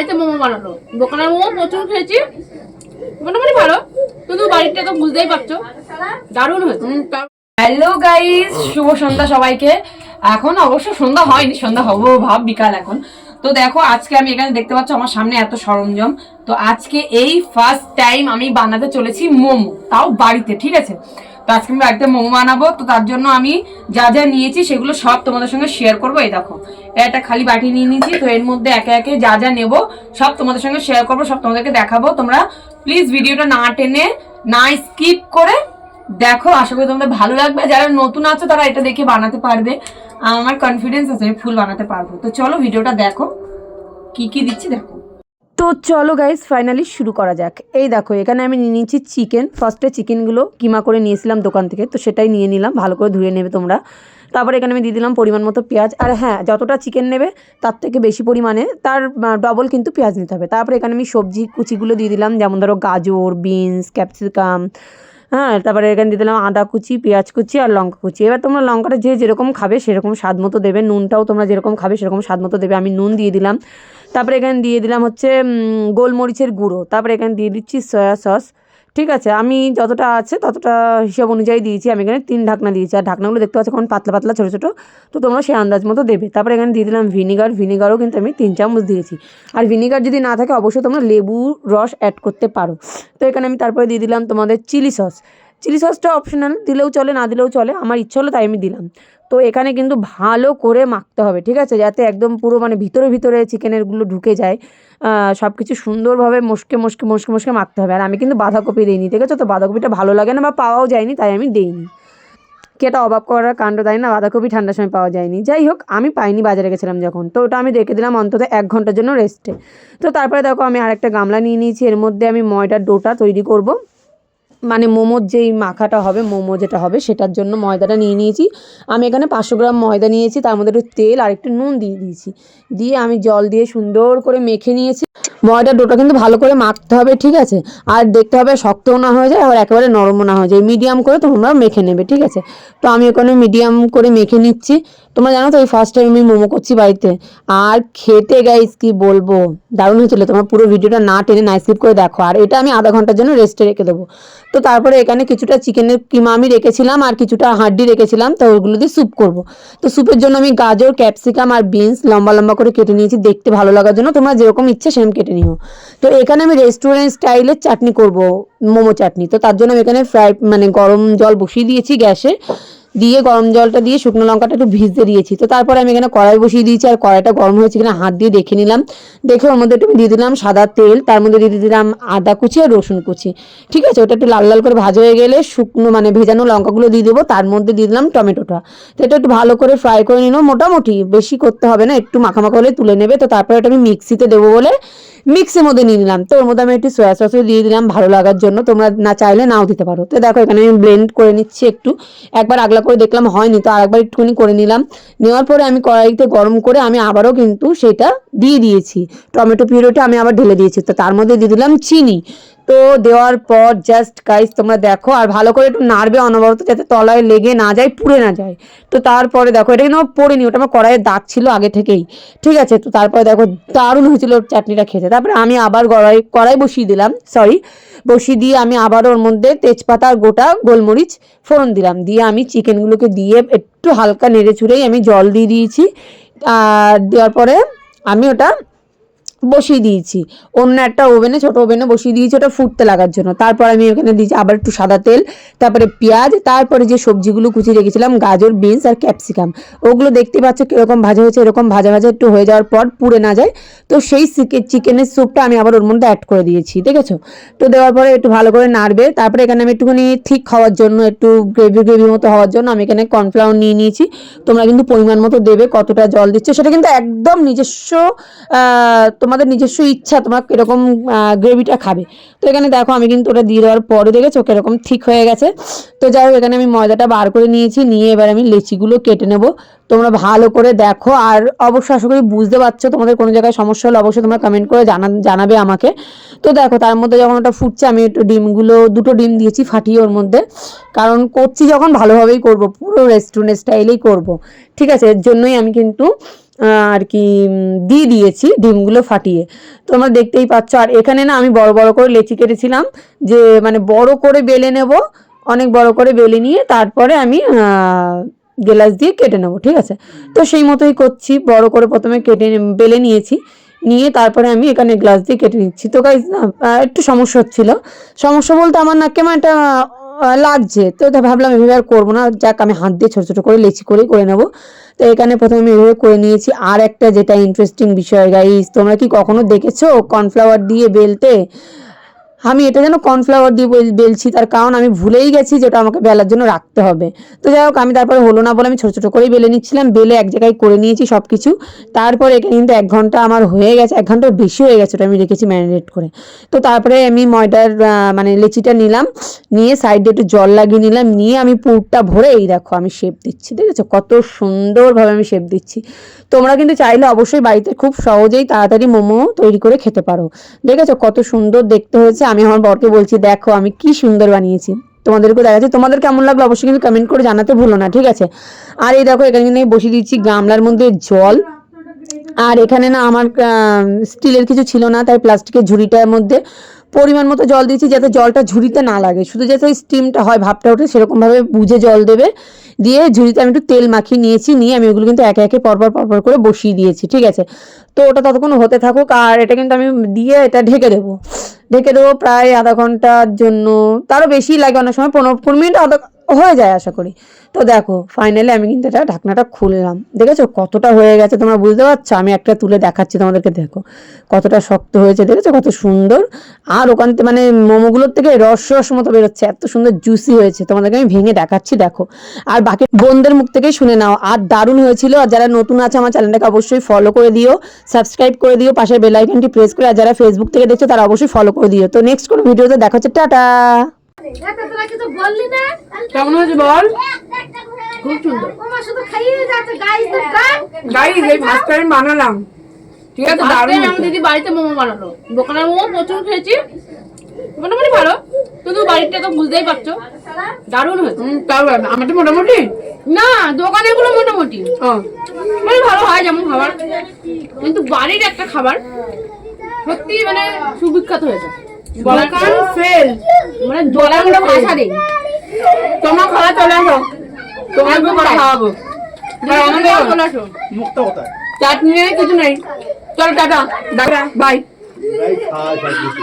বাড়িতে মোমো বানালো। দোকানের মোমো প্রচুর খেয়েছি। মোটামুটি ভালো। কিন্তু বাড়িটা তো বুঝতেই পারছ, দারুণ হয়েছে। হ্যালো গাইস শুভ সন্ধ্যা সবাইকে। এখন অবশ্য সন্ধ্যা হয়নি, সন্ধ্যা হব ভাব বিকাল এখন। তো দেখো, আজকে আমি এখানে দেখতে পাচ্ছ আমার সামনে এত সরঞ্জাম। তো আজকে এই ফার্স্ট টাইম আমি বানাতে চলেছি মোমো, তাও বাড়িতে, ঠিক আছে? তো আজকে আমি বাড়িতে মোমো বানাবো। তো তার জন্য আমি যা যা নিয়েছি সেগুলো সব তোমাদের সঙ্গে শেয়ার করব। এই দেখো, এটা খালি বাটি নিয়ে নিয়েছি, তো এর মধ্যে একে একে যা যা নেব সব তোমাদের সঙ্গে শেয়ার করব, সব তোমাদেরকে দেখাবো। তোমরা প্লিজ ভিডিওটা না টেনে, না স্কিপ করে দেখো। আশা করি তোমাদের ভালো লাগবে। যারা নতুন আছো, তারা এটা দেখে বানাতে পারবে। আমার কনফিডেন্স আছে, আমি ফুল বানাতে পারব। তো চলো, ভিডিওটা দেখো। কি কি দিচ্ছি, দেখো। তো চলো গাইজ ফাইনালি শুরু করা যাক। এই দেখো, এখানে আমি নিয়ে নিয়েছি চিকেন ফার্স্টে চিকেনগুলো কিমা করে নিয়েছিলাম দোকান থেকে, তো সেটাই নিয়ে নিলাম, ভালো করে ধুয়ে নেবে তোমরা। তারপরে এখানে আমি দিয়ে দিলাম পরিমাণ মতো পেঁয়াজ। আর হ্যাঁ যতটা চিকেন নেবে, তার থেকে বেশি পরিমাণে তার ডবল কিন্তু পেঁয়াজ নিতে হবে। তারপরে এখানে আমি সবজি কুচিগুলো দিয়ে দিলাম, যেমন ধরো গাজর বিনস ক্যাপসিকাম হ্যাঁ তারপরে এখানে দিয়ে দিলাম আদা কুচি, পেঁয়াজ কুচি আর লঙ্কা কুচি। এবার তোমরা লঙ্কাটা যে যেরকম খাবে সেরকম স্বাদ মতো দেবে, নুনটাও তোমরা যেরকম খাবে সেরকম স্বাদ মতো দেবে। আমি নুন দিয়ে দিলাম। তারপরে এখানে দিয়ে দিলাম হচ্ছে গোলমরিচের গুঁড়ো। তারপরে এখানে দিয়ে দিচ্ছি সয়া সস। ঠিক আছে, আমি যতটা আছে ততটা হিসাব অনুযায়ী দিয়েছি। আমি এখানে তিন ঢাকনা দিয়েছি। আর ঢাকনাগুলো দেখতে পাচ্ছি এখন পাতলা পাতলা, ছোটো ছোটো। তো তোমরা সেই আন্দাজ মতো দেবে। তারপরে এখানে দিয়ে দিলাম ভিনিগার। ভিনিগারও কিন্তু আমি তিন চামচ দিয়েছি। আর ভিনিগার যদি না থাকে, অবশ্যই তোমরা লেবু রস অ্যাড করতে পারো। তো এখানে আমি তারপরে দিয়ে দিলাম তোমাদের চিলি সস। চিলি সসটা অপশনাল দিলেও চলে, না দিলেও চলে। আমার ইচ্ছা হলো তাই আমি দিলাম। তো এখানে কিন্তু ভালো করে মাখতে হবে, ঠিক আছে? যাতে একদম পুরো মানে ভিতরে ভিতরে চিকেনেরগুলো ঢুকে যায়। সব কিছু সুন্দরভাবে মশকে মশকে মশকে মশকে মাখতে হবে। আর আমি কিন্তু বাঁধাকপি দিইনি, ঠিক আছে? তো বাঁধাকপিটা ভালো লাগে না বা পাওয়াও যায়নি, তাই আমি দিইনি। কি একটা অভাব করার কাণ্ড, তাই না? বাঁধাকপি ঠান্ডার সময় পাওয়া যায়নি। যাই হোক, আমি পাইনি বাজারে গেছিলাম যখন। তো ওটা আমি রেখে দিলাম অন্তত এক ঘণ্টার জন্য রেস্টে তো তারপরে দেখো আমি আরেকটা গামলা নিয়ে নিয়েছি। এর মধ্যে আমি ময়দার ডোটা তৈরি করব। মানে মোমোর যেই মাখাটা হবে, মোমো যেটা হবে, সেটার জন্য ময়দাটা নিয়ে নিয়েছি। আমি এখানে পাঁচশো গ্রাম ময়দা নিয়েছি, তার মধ্যে একটু তেল আর একটু নুন দিয়ে দিয়েছি। দিয়ে আমি জল দিয়ে সুন্দর করে মেখে নিয়েছি। ময়দার ডোটা কিন্তু ভালো করে মাখতে হবে, ঠিক আছে? আর দেখতে হবে শক্তও না হয়ে যায় আর একেবারে নরমও না হয়ে যায়। মিডিয়াম করে তোমরা মেখে নেবে, ঠিক আছে? তো আমি ওখানে মিডিয়াম করে মেখে নিচ্ছি। তোমরা জানো তো, এই ফার্স্ট টাইম আমি মোমো করছি বাড়িতে। আর খেতে গাইস কি বলব? দারুণ হয়েছিল। তোমরা পুরো ভিডিওটা না টেনে, না স্কিপ করে দেখো। আর এটা আমি আধা ঘণ্টার জন্য রেস্টে রেখে দেবো। তো তারপরে এখানে কিছুটা চিকেনের কিমা আমি রেখেছিলাম, আর কিছুটা হাড্ডি রেখেছিলাম। তো ওগুলো দিয়ে স্যুপ করব। তো স্যুপের জন্য আমি গাজর ক্যাপসিকাম আর বিনস লম্বা লম্বা করে কেটে নিয়েছি। দেখতে ভালো লাগার জন্য তোমরা যেরকম ইচ্ছে সেরকম কেটে নিও। তো এখানে আমি রেস্টুরেন্ট স্টাইলের চাটনি করব, মোমো চাটনি। তো তার জন্য আমি এখানে ফ্রাই মানে গরম জল বসিয়ে দিয়েছি গ্যাসে। দিয়ে গরম জলটা দিয়ে শুকনো লঙ্কাটা একটু ভিজতে দিয়েছি। তো তারপরে আমি এখানে কড়াই বসিয়ে দিয়েছি আর কড়াইটা গরম হয়েছে কিনা হাত দিয়ে দেখে নিলাম। দেখে ওর মধ্যে একটু দিয়ে দিলাম সাদা তেল, তার মধ্যে দিয়ে দিলাম আদা কুচি আর রসুন কুচি। ঠিক আছে? ওটা একটু লাল লাল করে ভাজা হয়ে গেলে শুকনো মানে ভেজানো লঙ্কাগুলো দিয়ে দেবো, তার মধ্যে দিয়ে দিলাম টমেটোটা। তো এটা একটু ভালো করে ফ্রাই করে নিল। মোটামুটি বেশি করতে হবে না, একটু মাখামাখা হলে তুলে নেবে। তো তারপরে এটা আমি মিক্সিতে দেবো বলে মিক্সির মধ্যে নিয়ে নিলাম। তো ওর মধ্যে আমি একটু সয়া সস দিয়ে দিলাম ভালো লাগার জন্য। তোমরা না চাইলে নাও দিতে পারো। তো দেখো, এখানে আমি ব্লেন্ড করে নিচ্ছি একটু। একবার আগলা করে দেখলাম হয়নি, তো আরেকবার একটুখানি করে নিলাম। নেওয়ার পরে আমি কড়াইতে গরম করে আমি আবারও কিন্তু সেটা দিয়ে দিয়েছি। টমেটো পিউরিটা আমি আবার ঢেলে দিয়েছি। তো তার মধ্যে দিয়ে দিলাম চিনি। তো দেওয়ার পর জাস্ট গাইস তোমরা দেখো, আর ভালো করে একটু নাড়বে অনবরত যাতে তলায় লেগে না যায়, পুড়ে না যায়। তো তারপরে দেখো, এটা কিন্তু আমার পড়েনি, ওটা আমার কড়াইয়ের দাগ ছিল আগে থেকেই। ঠিক আছে, তো তারপরে দেখো, দারুণ হয়েছিল চাটনিটা খেতে। তারপরে আমি আবার কড়াই কড়াই বসিয়ে দিলাম সরি বসিয়ে দিয়ে আমি আবার ওর মধ্যে তেজপাতা আর গোটা গোলমরিচ ফোড়ন দিলাম। দিয়ে আমি চিকেনগুলোকে দিয়ে একটু হালকা নেড়ে চুড়েই আমি জল দিয়ে দিয়েছি। আর দেওয়ার পরে আমি ওটা বসিয়ে দিয়েছি। অন্য একটা ওভেনে, ছোট ওভেনে বসিয়ে দিয়েছি, ওটা ফুটতে লাগার জন্য। তারপর আমি ওখানে দিয়েছি আবার একটু সাদা তেল, তারপরে পেঁয়াজ, তারপরে যে সবজিগুলো কুচিয়ে রেখেছিলাম, গাজর, বিনস আর ক্যাপসিকাম। ওগুলো দেখতে পাচ্ছ কীরকম ভাজা হয়েছে, এরকম ভাজা ভাজা একটু হয়ে যাওয়ার পর পুড়ে না যায়। তো সেই চিকেনের স্যুপটা আমি আবার ওর মধ্যে অ্যাড করে দিয়েছি, দেখেছ? তো দেওয়ার পরে একটু ভালো করে নাড়বে, তারপরে এখানে আমি একটুখানি ঠিক খাওয়ার জন্য, একটু গ্রেভি গ্রেভি মতো হওয়ার জন্য আমি এখানে কর্নফ্লাওয়ার নিয়ে নিয়েছি। তোমরা কিন্তু পরিমাণ মতো দেবে, কতটা জল দিচ্ছে, সেটা কিন্তু একদম নিজস্ব তোমাদের নিজস্ব ইচ্ছা, তোমরা কীরকম গ্রেভিটা খাবে। তো এখানে দেখো, আমি কিন্তু ওটা দিয়ে দেওয়ার পরে দেখেছ কীরকম ঠিক হয়ে গেছে। তো যাই হোক, এখানে আমি ময়দাটা বার করে নিয়েছি, নিয়ে এবার আমি লেচিগুলো কেটে নেব। তোমরা ভালো করে দেখো, আর অবশ্যই আশা করি বুঝতে পারছ তোমাদের কোনো জায়গায় সমস্যা হলে অবশ্যই তোমরা কমেন্ট করে জানা, জানাবে আমাকে। তো দেখো, তার মধ্যে যখন ওটা ফুটছে, আমি একটু ডিমগুলো, দুটো ডিম দিয়েছি ফাটিয়ে ওর মধ্যে। কারণ করছি যখন, ভালোভাবেই করব, পুরো রেস্টুরেন্ট স্টাইলেই করব। ঠিক আছে, এর জন্যই আমি কিন্তু আর কি দিয়ে দিয়েছি, ডিমগুলো ফাটিয়ে। তোমরা দেখতেই পাচ্ছ, আর এখানে না আমি বড় বড় করে লেচি কেটেছিলাম, যে মানে বড় করে বেলে নেব, অনেক বড় করে বেলে নিয়ে তারপরে আমি গ্লাস দিয়ে কেটে নেব, ঠিক আছে? তো সেই মতোই করছি, বড় করে প্রথমে কেটে বেলে নিয়েছি, নিয়ে তারপরে আমি এখানে গ্লাস দিয়ে কেটে নিচ্ছি। তো গাইজ একটু সমস্যা হচ্ছিল। সমস্যা বলতে আমার না কেমন একটা লাগছে। তো ভাবলাম এভাবে আর করব না। যাক, আমি হাত দিয়ে ছোটো ছোটো করে লেচি করেই করে নেব। তো এখানে প্রথমে আমি এভাবে করে নিয়েছি। আর একটা যেটা ইন্টারেস্টিং বিষয় গাইস তোমরা কি কখনো দেখেছ? কর্নফ্লাওয়ার দিয়ে বেলতে? আমি এটা যেন কর্নফ্লাওয়ার দিয়ে বেলছি, তার কারণ আমি ভুলেই গেছি যেটা আমাকে বেলার জন্য রাখতে হবে। তো যাই হোক, আমি তারপরে হলো না বলে আমি ছোটো ছোটো করেই বেলে নিচ্ছিলাম, বেলে এক জায়গায় করে নিয়েছি সব কিছু তারপরে এখানে কিন্তু এক ঘণ্টা আমার হয়ে গেছে, এক ঘণ্টার বেশি হয়ে গেছে ওটা আমি রেখেছি ম্যারিনেট করে। তো তারপরে আমি ময়দার মানে লেচিটা নিলাম, নিয়ে সাইডে একটু জল লাগিয়ে নিলাম, নিয়ে আমি পুরটা ভরে, এই দেখো আমি শেপ দিচ্ছি ঠিক আছে কত সুন্দরভাবে আমি শেপ দিচ্ছি। তোমরা কিন্তু চাইলে অবশ্যই বাড়িতে খুব সহজেই তাড়াতাড়ি মোমো তৈরি করে খেতে পারো। দেখেছ? কত সুন্দর দেখতে হয়েছে আমি আমার বরকে বলছি, দেখো, আমি কি সুন্দর বানিয়েছি। তোমাদেরকেও দেখাচ্ছি, তোমাদের কেমন লাগল অবশ্যই কিন্তু কমেন্ট করে জানাতে ভুলো না, ঠিক আছে? আর এই দেখো, এখানে কিন্তু আমি বসিয়ে দিচ্ছি গামলার মধ্যে জল। আর এখানে না আমার স্টিলের কিছু ছিল না, তাই প্লাস্টিকের ঝুড়িটার মধ্যে পরিমাণ মতো জল দিয়েছি যাতে জলটা ঝুড়িতে না লাগে। শুধু যাতে ওই স্টিমটা হয়, ভাবটা ওঠে, সেরকমভাবে বুঝে জল দেবে। দিয়ে ঝুড়িতে আমি একটু তেল মাখিয়ে নিয়েছি, নিয়ে আমি ওগুলো কিন্তু একে একে পরপর পরপর করে বসিয়ে দিয়েছি, ঠিক আছে? তো ওটা ততক্ষণ হতে থাকুক, আর এটা কিন্তু আমি দিয়ে এটা ঢেকে দেবো। ঢেকে দেবো প্রায় আধা ঘণ্টার জন্য। তারও বেশি লাগে অনেক সময়, পনেরো পনেরো মিনিট, আধা হয়ে যায় আশা করি। তো দেখো ফাইনালি আমি কিন্তু এটা ঢাকনাটা খুললাম। দেখেছ? কতটা হয়ে গেছে তোমরা বুঝতে পারছ? আমি একটা তুলে দেখাচ্ছি তোমাদেরকে, দেখো। কতটা শক্ত হয়েছে, দেখেছ? কত সুন্দর। আর ওখান থেকে মানে মোমোগুলোর থেকে রস রস মতো বেরোচ্ছে। এত সুন্দর জুসি হয়েছে। তোমাদেরকে আমি ভেঙে দেখাচ্ছি, দেখো। আর বাকি বোনদের মুখ থেকেই শুনে নাও। আর দারুণ হয়েছিল। আর যারা নতুন আছে আমার চ্যানেলটাকে অবশ্যই ফলো করে দিও। সাবস্ক্রাইব করে দিও। পাশে বেল আইকনটি প্রেস করে। আর যারা ফেসবুক থেকে দেখছ, তারা অবশ্যই ফলো করে দিও। তো নেক্সট কোনো ভিডিওতে দেখা হচ্ছে। টাটা! কেমন হয়েছে বল? খুব সুন্দর। আমার শুধু খাইয়ে যাচ্ছে গাইস তো গান গাইজ এই ফার্স্ট টাইম বানালাম। ঠিক আছে দারুণ আমার দিদি বাড়িতে মোমো বানালো। দোকানের মোমো প্রচুর খেয়েছি। মোটামুটি ভালো। কিন্তু বাড়িটা তো বুঝতেই পারছ। দারুণ হয়েছে। ভালো। আমারটা মোটামুটি। না দোকানেরগুলো মোটামুটি। মানে ভালো হয় যেমন খাবার। কিন্তু বাড়ির একটা খাবার সত্যি মানে সুবিখ্যাত হয়েছে। দোকান ফেল মানে জলের মধ্যে ভাষা নেই তোমার খাওয়া চলে আসো। তোমার করে খাওয়াবো। চলে আসো। মুক্তা কোথায়? চাটনি কিছু নেই। চল টাটা। বাই খাওয়া কিছু।